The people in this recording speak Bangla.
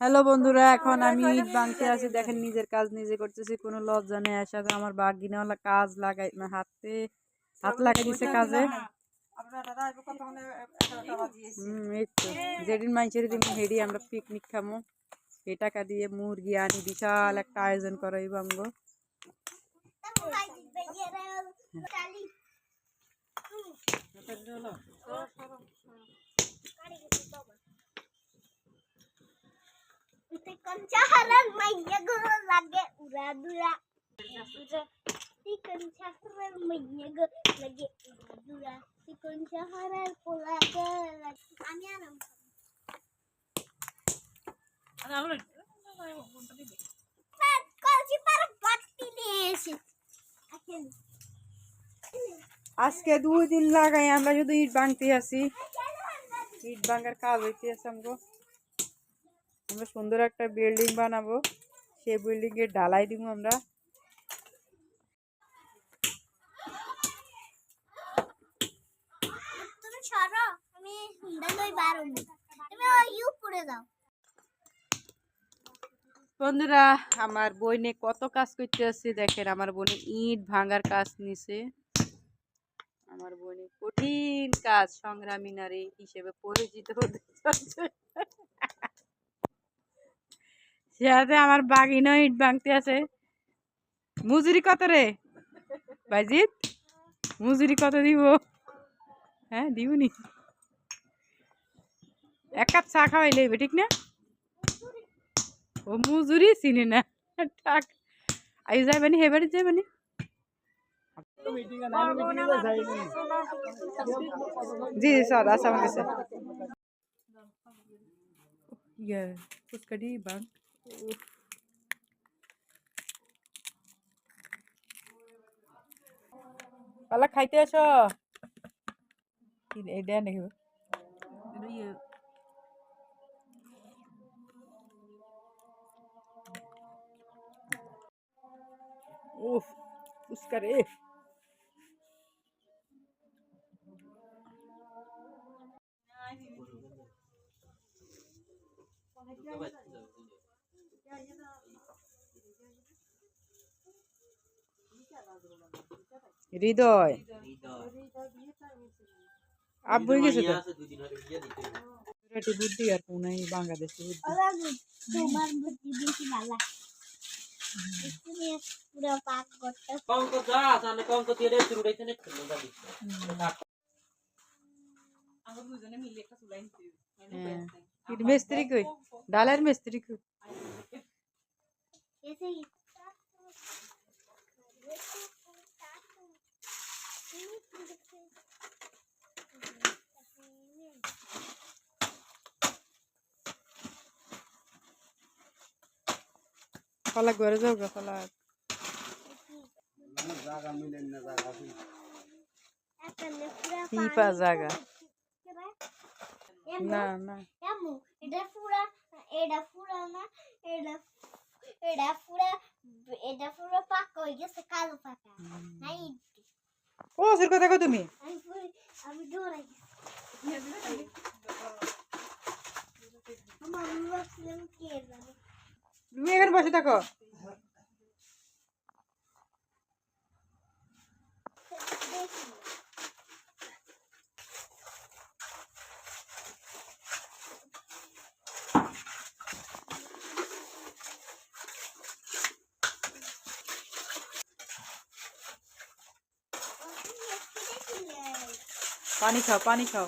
হ্যালো বন্ধুরা এখন আমি ইট ভাঙতে আছি। দেখেন নিজের কাজ নিজে করতেছি কোনো লজ্জা নেই। এর সাথে আমার বাগিনাওয়ালা কাজ লাগাই মানে হাতে হাত লাগাই দিছে কাজে। হুম এই তো। যেদিন দিন হেডি আমরা পিকনিক খামো। এই টাকা দিয়ে মুরগি আনি বিশাল একটা আয়োজন করাইব আমগো। Kencaran mainnya gue lagi ura-dura. Si kencaran mainnya gue lagi ura-dura. Si kencaran pula ke lagi. আমি আরাম কলসি পার বাটি নিয়ে এসে এখন আজকে দুই দিন লাগাই আমরা শুধু ইট ভাঙতে আছি ইট ভাঙার কাজ হইতে আছে আমগো আমরা সুন্দর একটা বিল্ডিং বানাবো। সেই বিল্ডিং এর ঢালাই দিব আমরা। বন্ধুরা আমার বইনে কত কাজ করতে আসছে দেখেন আমার বোনে ইট ভাঙার কাজ নিছে। আমার বোনে কঠিন কাজ সংগ্রামী নারী হিসেবে পরিচিত হতে সাথে আমার বাগিনা ইট ভাঙতে আছে মজুরি কত রে বাইজিৎ মজুরি কত দিব হ্যাঁ দিবনি এক কাপ চা খাওয়াই লইবে ঠিক না ও মজুরি চিনি না টাক আই যাইবানি হে বাড়ি যাইবানি জি জি স্যার আছে আমার কাছে ইয়ে ফুচকাডি বাং পালা খাইতে আসো এই দেন দেখো ইয়ে উফ ফুচকা রে হৃদয়। আব্বু গেছে তো? বুদ্ধি আর কোন বাংলাদেশে বুদ্ধি। তোমার বুদ্ধি বেশি ভালো পুরো পাক করতে কঙ্ক যা তাহলে কঙ্ক দিয়ে রেস্ট উড়াইতে নে খেলো যাবি হ্যাঁ। মিস্ত্রি কই? ডালের মিস্ত্রি কই? এসে পালা ঘরে যাও গা পিপা জায়গা না না এটা পুরা এটা পুরা না এটা এটা পুরা এটা পুরো পাকা হয়ে গেছে কালো পাকা নাই ও সর কথা কও তুমি আমি আমি ডরাই আমার আমি ভাবছিলাম কে জানে তুমি এখানে বসে থাকো পানি খাও পানি খাও।